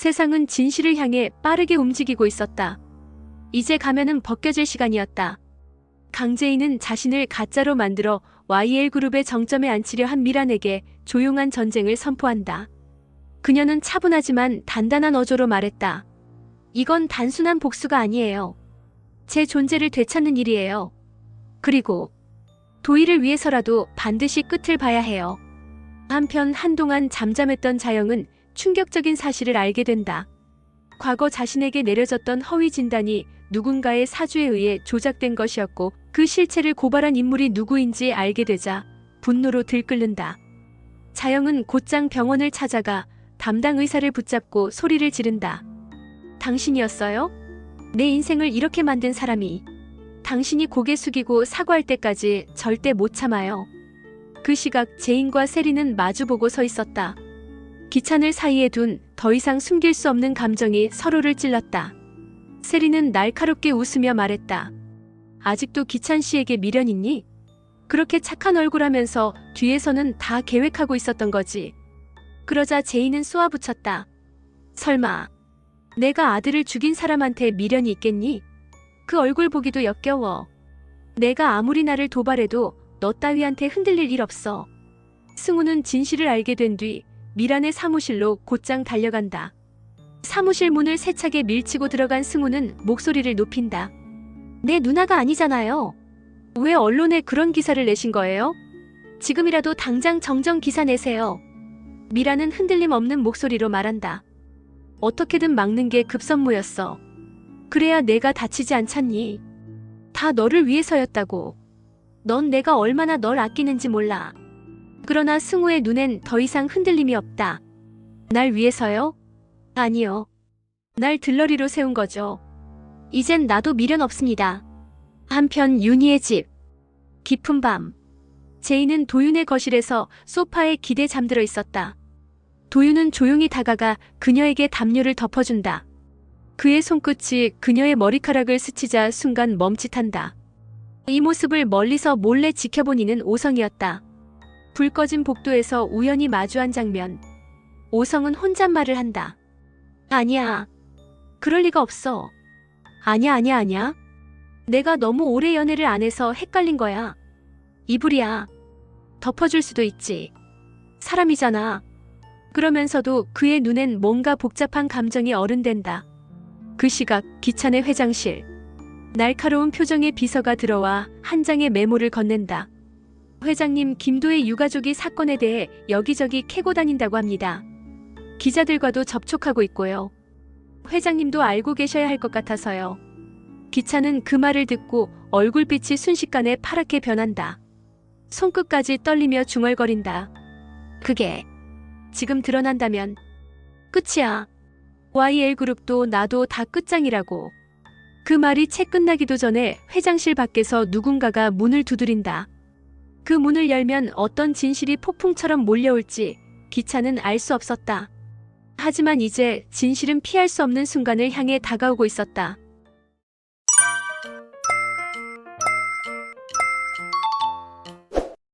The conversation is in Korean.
세상은 진실을 향해 빠르게 움직이고 있었다. 이제 가면은 벗겨질 시간이었다. 강재인은 자신을 가짜로 만들어 YL 그룹의 정점에 앉히려 한 미란에게 조용한 전쟁을 선포한다. 그녀는 차분하지만 단단한 어조로 말했다. 이건 단순한 복수가 아니에요. 제 존재를 되찾는 일이에요. 그리고 도희를 위해서라도 반드시 끝을 봐야 해요. 한편 한동안 잠잠했던 자영은 충격적인 사실을 알게 된다. 과거 자신에게 내려졌던 허위 진단이 누군가의 사주에 의해 조작된 것이었고 그 실체를 고발한 인물이 누구인지 알게 되자 분노로 들끓는다. 자영은 곧장 병원을 찾아가 담당 의사를 붙잡고 소리를 지른다. 당신이었어요? 내 인생을 이렇게 만든 사람이 당신이 고개 숙이고 사과할 때까지 절대 못 참아요. 그 시각 제인과 세리는 마주보고 서 있었다. 기찬을 사이에 둔 더 이상 숨길 수 없는 감정이 서로를 찔렀다. 세리는 날카롭게 웃으며 말했다. 아직도 기찬 씨에게 미련 있니? 그렇게 착한 얼굴 하면서 뒤에서는 다 계획하고 있었던 거지. 그러자 제이는 쏘아붙였다. 설마 내가 아들을 죽인 사람한테 미련이 있겠니? 그 얼굴 보기도 역겨워. 내가 아무리 나를 도발해도 너 따위한테 흔들릴 일 없어. 승우는 진실을 알게 된 뒤 미란의 사무실로 곧장 달려간다. 사무실 문을 세차게 밀치고 들어간 승우는 목소리를 높인다. 내 누나가 아니잖아요. 왜 언론에 그런 기사를 내신 거예요? 지금이라도 당장 정정 기사 내세요. 미라는 흔들림 없는 목소리로 말한다. 어떻게든 막는 게 급선무였어. 그래야 내가 다치지 않잖니. 다 너를 위해서였다고. 넌 내가 얼마나 널 아끼는지 몰라. 그러나 승우의 눈엔 더 이상 흔들림이 없다. 날 위해서요? 아니요. 날 들러리로 세운 거죠. 이젠 나도 미련 없습니다. 한편 윤희의 집. 깊은 밤. 제이는 도윤의 거실에서 소파에 기대 잠들어 있었다. 도윤은 조용히 다가가 그녀에게 담요를 덮어준다. 그의 손끝이 그녀의 머리카락을 스치자 순간 멈칫한다. 이 모습을 멀리서 몰래 지켜본 이는 오성이었다. 불 꺼진 복도에서 우연히 마주한 장면. 오성은 혼잣말을 한다. 아니야. 그럴 리가 없어. 아니야, 아니야, 아니야. 내가 너무 오래 연애를 안 해서 헷갈린 거야. 이불이야. 덮어줄 수도 있지. 사람이잖아. 그러면서도 그의 눈엔 뭔가 복잡한 감정이 어른된다. 그 시각 기찬의 회장실. 날카로운 표정의 비서가 들어와 한 장의 메모를 건넨다. 회장님 김도의 유가족이 사건에 대해 여기저기 캐고 다닌다고 합니다. 기자들과도 접촉하고 있고요. 회장님도 알고 계셔야 할 것 같아서요. 기차는 그 말을 듣고 얼굴빛이 순식간에 파랗게 변한다. 손끝까지 떨리며 중얼거린다. 그게 지금 드러난다면 끝이야. YL그룹도 나도 다 끝장이라고. 그 말이 채 끝나기도 전에 회장실 밖에서 누군가가 문을 두드린다. 그 문을 열면 어떤 진실이 폭풍처럼 몰려올지 기차는 알 수 없었다. 하지만 이제 진실은 피할 수 없는 순간을 향해 다가오고 있었다.